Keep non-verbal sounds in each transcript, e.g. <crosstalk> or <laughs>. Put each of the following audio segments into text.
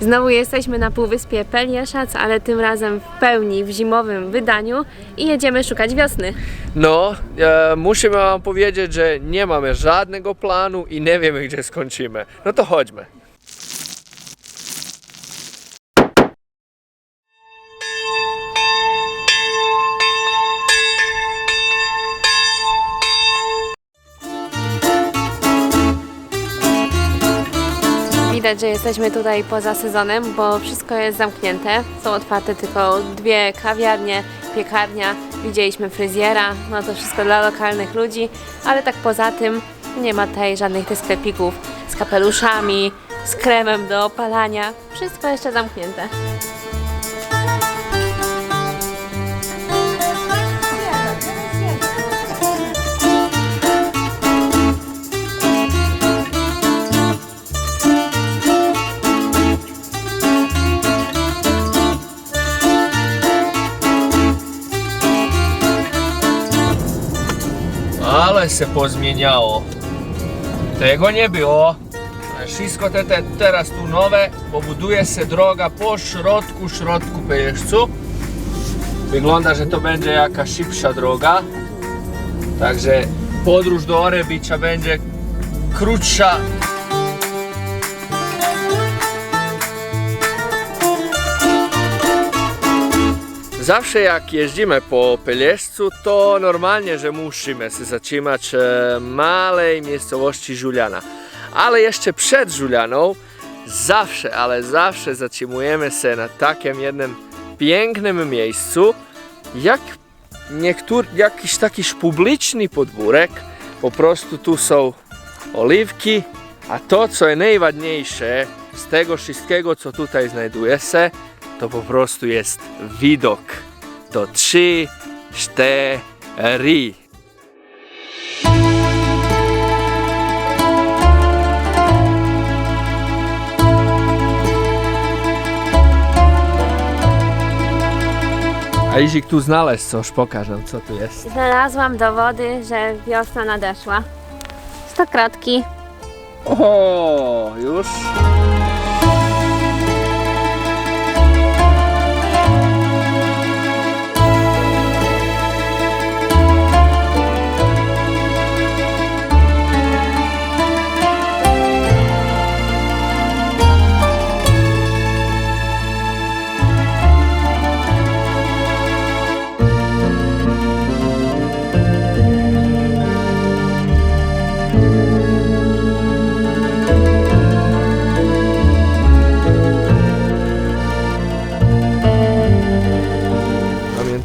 Znowu jesteśmy na półwyspie Peliaszac, ale tym razem w pełni w zimowym wydaniu i jedziemy szukać wiosny. No, e, musimy wam powiedzieć, że nie mamy żadnego planu i nie wiemy, gdzie skończymy. No to chodźmy. Widać, że jesteśmy tutaj poza sezonem, bo wszystko jest zamknięte. Są otwarte tylko dwie kawiarnie, piekarnia, widzieliśmy fryzjera, no to wszystko dla lokalnych ludzi, ale tak poza tym nie ma tutaj żadnych tych sklepików z kapeluszami, z kremem do opalania. Wszystko jeszcze zamknięte. Se pozmieniało. Tego nie było. Wszystko te, te teraz tu nowe, pobuduje se droga po środku, środku Pelješcu. Wygląda, że to będzie jaka szybsza droga. Także podróż do Orebicia będzie krótsza. Zawsze jak jeździmy po Pelješcu, to normalnie, że musimy się zatrzymać w małej miejscowości Juliana. Ale jeszcze przed Julianą zawsze, ale zawsze zatrzymujemy się na takim jednym pięknym miejscu, jak niektóry, jakiś taki publiczny podwórek. Po prostu tu są oliwki, a to co jest najważniejsze z tego wszystkiego co tutaj znajduje się, to po prostu jest widok. To trzy, cztery. A Izik tu znalazł coś, pokaż nam co tu jest. Znalazłam dowody, że wiosna nadeszła. Stokrotki. O, już.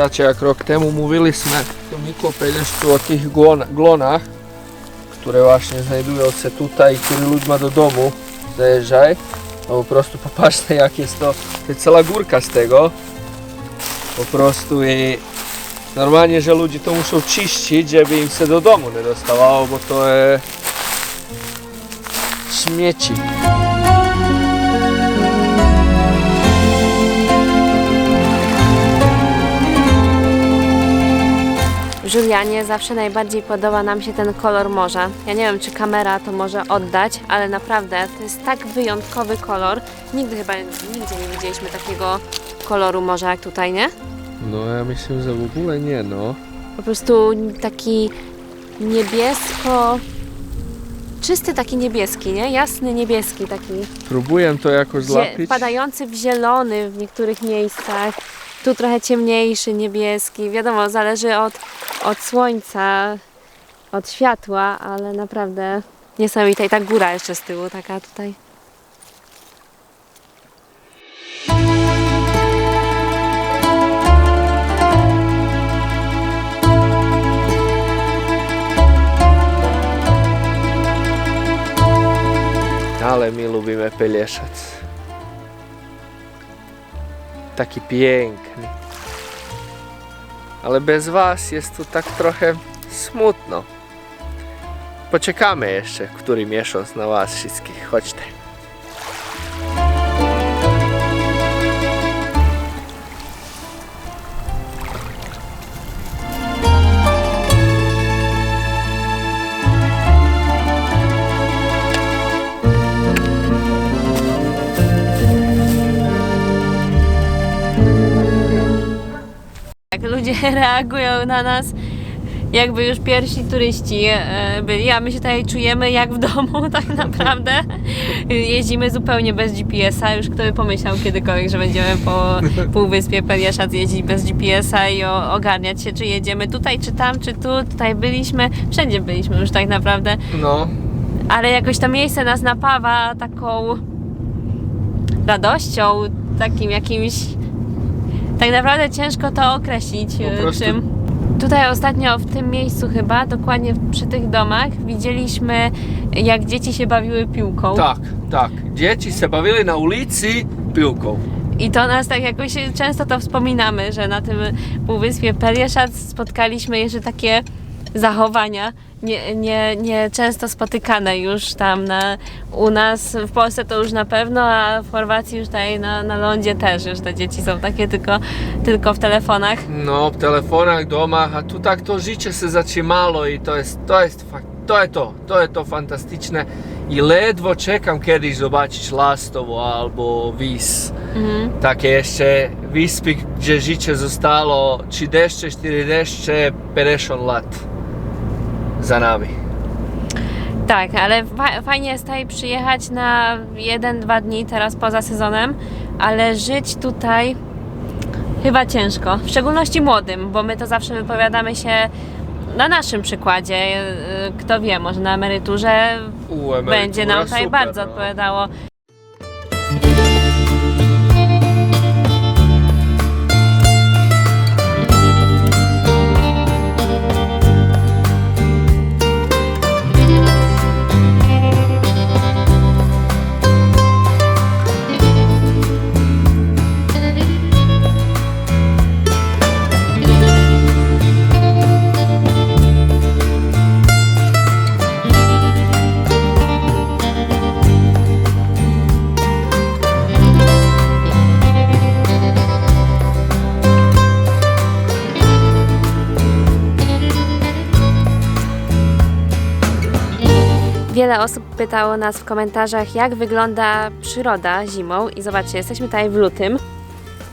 Pamiętacie jak rok temu mówiliśmy w filmiku o tych glona- glonach, które właśnie znajdują się tutaj, które ludzi ma do domu zajeżdżaj. No po prostu popatrzcie jak jest to, to jest cała górka z tego. Po prostu i normalnie, że ludzie to muszą czyścić, żeby im się do domu nie dostawało, bo to jest śmieci. Julianie zawsze najbardziej podoba nam się ten kolor morza. Ja nie wiem, czy kamera to może oddać, ale naprawdę to jest tak wyjątkowy kolor. Nigdy chyba nigdzie nie widzieliśmy takiego koloru morza jak tutaj, nie? No ja myślę, że w ogóle nie no. Po prostu taki niebiesko... Czysty taki niebieski, nie? Jasny niebieski taki. Próbuję to jakoś Zie- złapić. Padający w zielony w niektórych miejscach. Tu trochę ciemniejszy, niebieski. Wiadomo, zależy od, od słońca, od światła, ale naprawdę niesamowita. I ta góra jeszcze z tyłu, taka tutaj. Ale my lubimy Pelješac. Taki piękny. Ale bez was jest tu tak trochę smutno. Poczekamy jeszcze, który miesiąc na was wszystkich. Chodźcie. Tak, ludzie <laughs> reagują na nas jakby już pierwsi turyści e, byli, a my się tutaj czujemy jak w domu <laughs> tak naprawdę. Jeździmy zupełnie bez GPS-a, już kto by pomyślał kiedykolwiek, że będziemy po <laughs> Półwyspie Peliaszat jeździć bez GPS-a i ogarniać się, czy jedziemy tutaj, czy tam, czy tu, tutaj byliśmy, wszędzie byliśmy już tak naprawdę, No, ale jakoś to miejsce nas napawa taką radością, takim jakimś. Tak naprawdę ciężko to określić Po e, prostu- czym. Tutaj ostatnio w tym miejscu chyba, dokładnie przy tych domach, widzieliśmy jak dzieci się bawiły piłką. tak, tak. Dzieci se bavili na ulicy piłką. I to nas tak jakoś często to wspominamy, że na tym półwyspie Pelieszat spotkaliśmy jeszcze takie zachowania nie, nie, nie często spotykane już tam na, u nas w Polsce to już na pewno, a w Chorwacji już tutaj na, na lądzie też już te dzieci są takie tylko, tylko w telefonach. No, w telefonach doma, a tu tak to życie se zatrzymalo i to jest, to jest fakt, to je to, to je to fantastične i ledwo čekam kiedyś zobaczyć Lastovo albo Vis. Mhm. Takie jeszcze wyspy, gdzie życie zostało 30, 40, 50 lat za nami. Tak, ale fa- fajnie jest tutaj przyjechać na jeden, dwa dni teraz poza sezonem, ale żyć tutaj chyba ciężko, w szczególności młodym, bo my to zawsze wypowiadamy się na naszym przykładzie. Yy, Kto wie, może na emeryturze U, będzie nam tutaj super, bardzo no. odpowiadało. Wiele osób pytało nas w komentarzach, jak wygląda przyroda zimą i zobaczcie, jesteśmy tutaj w lutym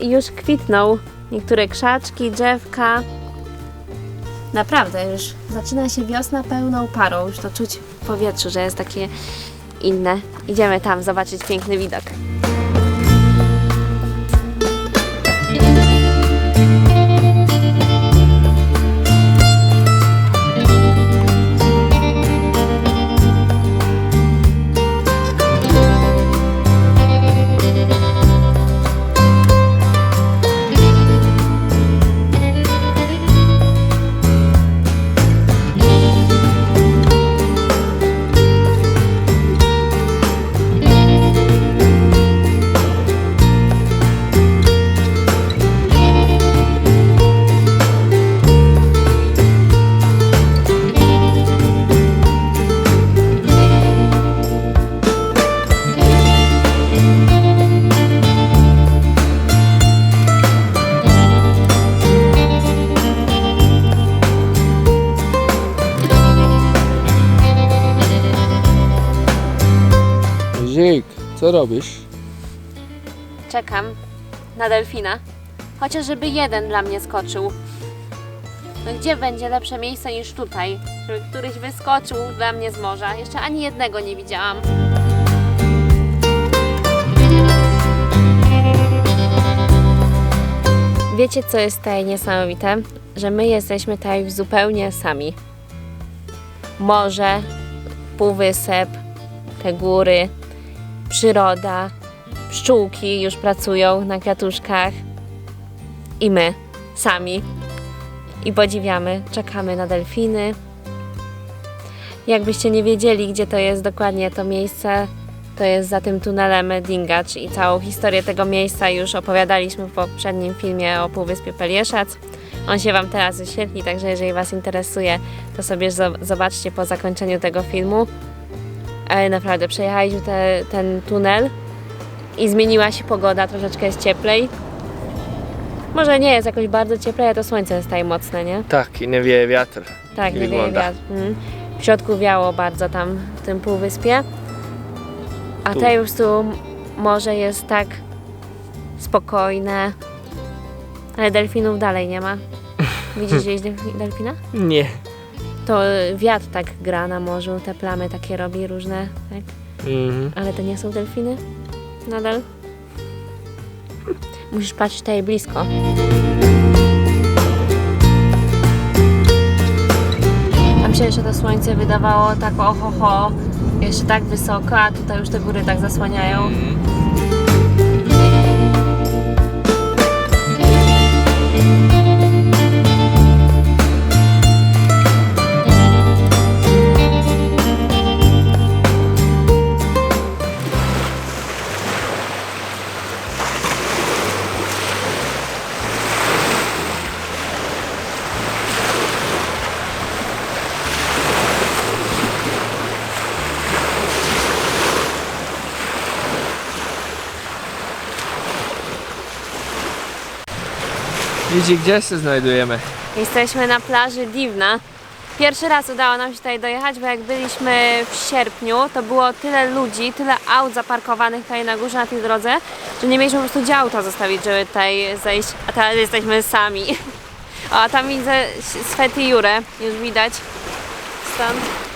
i już kwitną niektóre krzaczki, drzewka. Naprawdę, już zaczyna się wiosna pełną parą, już to czuć w powietrzu, że jest takie inne. Idziemy tam zobaczyć piękny widok. Co robisz? Czekam na delfina, chociaż żeby jeden dla mnie skoczył. No gdzie będzie lepsze miejsce niż tutaj, żeby któryś wyskoczył dla mnie z morza? Jeszcze ani jednego nie widziałam. Wiecie, co jest tutaj niesamowite? Że my jesteśmy tutaj zupełnie sami. Morze, półwysep, te góry, przyroda, pszczółki już pracują na kwiatuszkach i my sami i podziwiamy, czekamy na delfiny. Jakbyście nie wiedzieli, gdzie to jest dokładnie to miejsce, to jest za tym tunelem Dingacz i całą historię tego miejsca już opowiadaliśmy w poprzednim filmie o Półwyspie Pelieszac. On się Wam teraz wyświetli, także jeżeli Was interesuje, to sobie zo- zobaczcie po zakończeniu tego filmu. Ale naprawdę przejechaliśmy te, ten tunel i zmieniła się pogoda, troszeczkę jest cieplej. Może nie jest jakoś bardzo cieplej, ale to słońce jest tutaj mocne, nie? Tak, i nie wieje wiatr. Tak, nie wieje wiatr. Mhm. W środku wiało bardzo tam w tym półwyspie. A Tu. tutaj po prostu morze jest tak spokojne. Ale delfinów dalej nie ma. Widzisz <laughs> gdzieś delfi- delfina? Nie. To wiatr tak gra na morzu, te plamy takie robi różne, tak? Mhm. Ale to nie są delfiny? Nadal? Musisz patrzeć tutaj blisko. Tam się jeszcze to słońce wydawało tak ohoho, jeszcze tak wysoko, a tutaj już te góry tak zasłaniają. Mhm. Widzi, gdzie się znajdujemy? Jesteśmy na plaży Divna. Pierwszy raz udało nam się tutaj dojechać, bo jak byliśmy w sierpniu, to było tyle ludzi, tyle aut zaparkowanych tutaj na górze na tej drodze, że nie mieliśmy po prostu gdzie auta zostawić, żeby tutaj zejść, a teraz jesteśmy sami. <laughs> O, a tam widzę Swety Jurę, już widać stąd.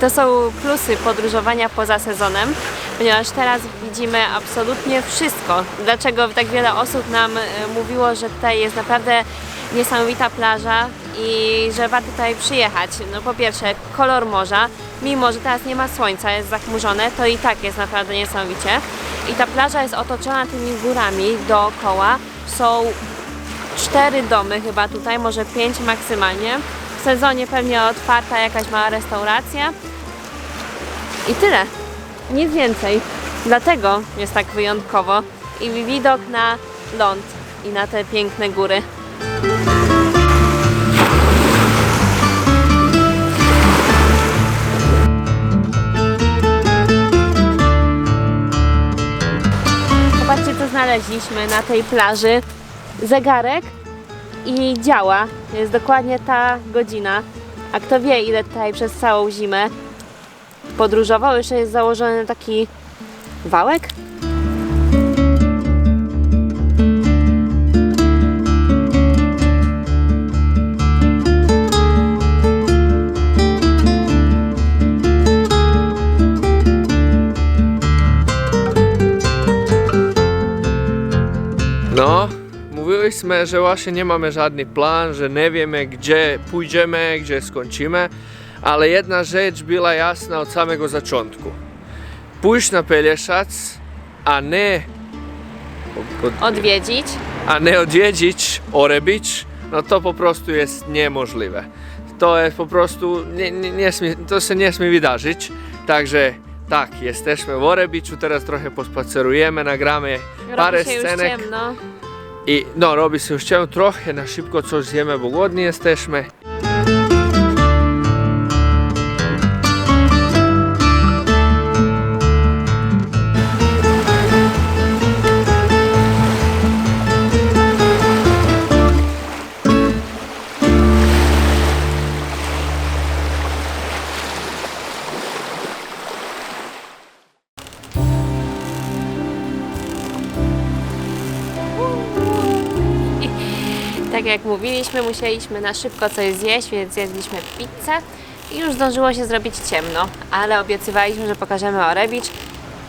To są plusy podróżowania poza sezonem, ponieważ teraz widzimy absolutnie wszystko. Dlaczego tak wiele osób nam e, mówiło, że tutaj jest naprawdę niesamowita plaża i że warto tutaj przyjechać. No po pierwsze kolor morza, mimo że teraz nie ma słońca, jest zachmurzone, to i tak jest naprawdę niesamowicie. I ta plaża jest otoczona tymi górami dookoła. Są cztery domy chyba tutaj, może pięć maksymalnie. W sezonie pewnie otwarta jakaś mała restauracja. I tyle. Nic więcej. Dlatego jest tak wyjątkowo. I widok na ląd i na te piękne góry. Zobaczcie, co znaleźliśmy na tej plaży. Zegarek i działa. Jest dokładnie ta godzina. A kto wie, ile tutaj przez całą zimę podróżował. Jeszcze jest założony taki wałek. No, mówiliśmy, że właśnie nie mamy żadny plan, że nie wiemy gdzie pójdziemy, gdzie skończymy, ale jedna rzecz była jasna od samego zaczątku. Pójść na Pelješac, a nie od, Odwiedzić. a nie odwiedzić Orebić, no to po prostu jest niemożliwe. To jest po prostu, nie, nie, nie smie, to się nie smie wydarzyć, także tak, jesteśmy w Orebiczu, teraz trochę pospacerujemy, nagramy parę Robi się już scenek. ciemno. I no, robi się już ciemno, trochę na szybko coś zjemy, bo głodni jesteśmy. Tak jak mówiliśmy, musieliśmy na szybko coś zjeść, więc zjedliśmy pizzę i już zdążyło się zrobić ciemno, ale obiecywaliśmy, że pokażemy Orebicz,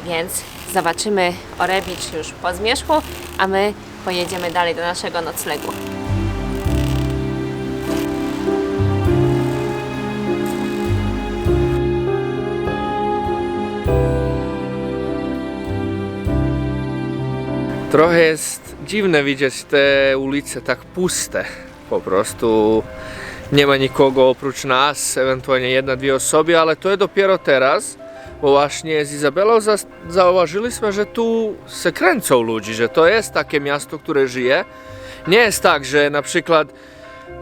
więc zobaczymy Orebicz już po zmierzchu, a my pojedziemy dalej do naszego noclegu. Trochę jest dziwne widzieć te ulice tak puste. Po prostu nie ma nikogo oprócz nas, ewentualnie jedna, dwie osoby, ale to jest dopiero teraz, bo właśnie z Izabelą za- zauważyliśmy, że tu się kręcą ludzi, że to jest takie miasto, które żyje. Nie jest tak, że na przykład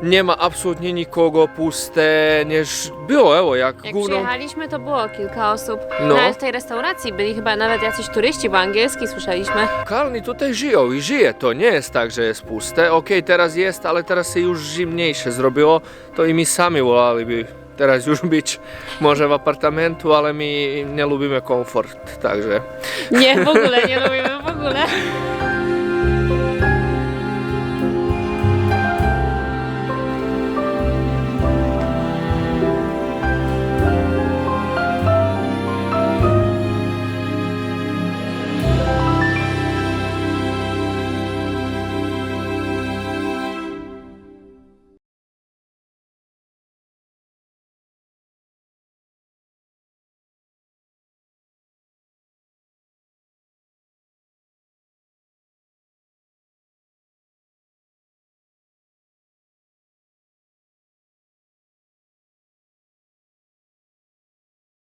nie ma absolutnie nikogo, puste, niż było, jak, Jak gówno. przyjechaliśmy, to było kilka osób. No. Nawet w tej restauracji byli chyba nawet jacyś turyści, bo angielski słyszeliśmy. Lokalni tutaj żyją i żyje to, nie jest tak, że jest puste. Okej, teraz jest, ale teraz się już zimniejsze zrobiło, to i my sami wolaliby teraz już być może w apartamentu, ale my nie lubimy komfort, także... Nie, w ogóle nie lubimy, w ogóle. <laughs>